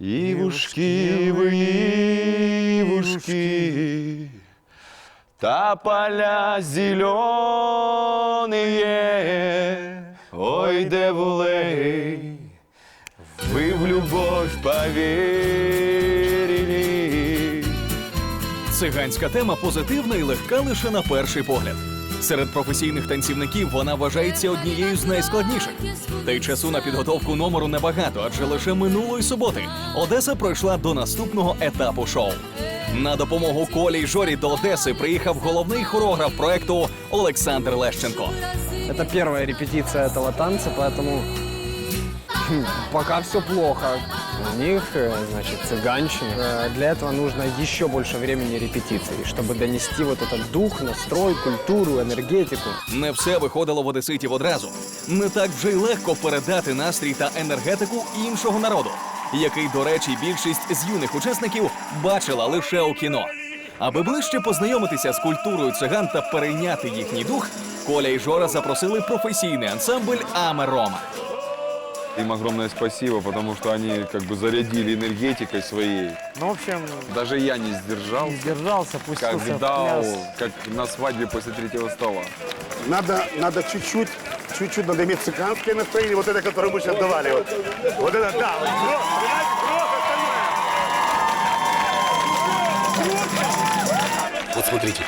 Ивушки вы, ивушки, Та поля зеленые, Ой, де були, вы в любовь поверили. Циганська тема позитивна і легка лише на перший погляд. Серед професійних танцівників вона вважається однією з найскладніших. Та й часу на підготовку номеру небагато, адже лише минулої суботи Одеса пройшла до наступного етапу шоу. На допомогу Колі й Жорі до Одеси приїхав головний хореограф проекту Олександр Лещенко. Это первая репетиция этого танца, поэтому хм, пока все плохо. У них, э, значит, цыганщина. Э, Для этого нужно еще больше времени репетиций, чтобы донести вот этот дух, настрой, культуру, энергетику. Не все виходило в одеситів одразу. Не так вже й легко передати настрій та енергетику іншого народу, який, до речі, більшість з юних учасників бачила лише у кіно. Аби ближче познайомитися з культурою циган та перейняти їхній дух, Коля і Жора запросили професійний ансамбль Аме Рома. Им огромное спасибо, потому что они как бы зарядили энергетикой своей. Ну, в общем, Даже я не сдержал, не сдержался, пустился как в дал, пляс. как на свадьбе после третьего стола. Надо, надо чуть-чуть, чуть-чуть надо иметь цыганское настроение, вот это, которое мы сейчас давали. Вот, вот это, да, вот, понимаете. Вот смотрите,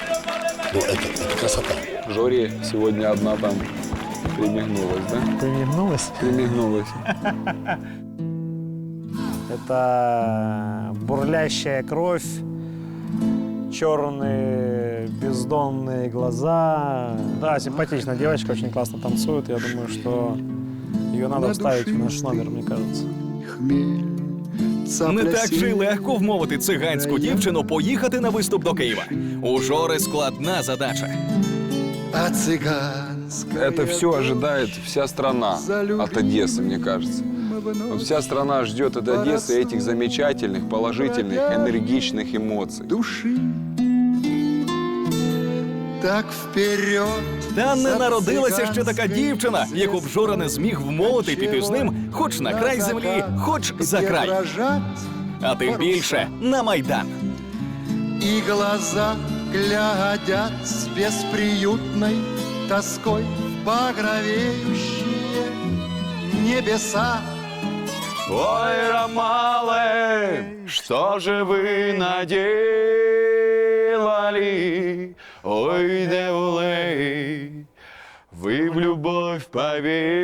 ну это, это красота. Жоре сегодня одна там примигнулась, да? Примигнулась. Примигнулась. Это бурлящая кровь, черные бездонные глаза. Да, симпатичная девочка, очень классно танцует. Я думаю, что ее надо вставить в наш номер, мне кажется. Не так же й легко вмовити циганську дівчину поїхати на виступ до Києва. У Жори складна задача. А цыганская Это все ожидает вся страна от Одессы, мне кажется. Вот вся страна ждет от Одессы этих замечательных, положительных, энергичных эмоций. души. Так вперед. Та не за народилася ще така цыганской дівчина, яку б Жора не зміг вмовити піти з ним, хоч на край землі, хоч за где край. дрожат А тим більше на майдан. И глаза глядят с бесприютной тоской в багровеющие небеса. Ой, Ромале, что же вы наделали? Ой, девулей, вы в любовь поверили.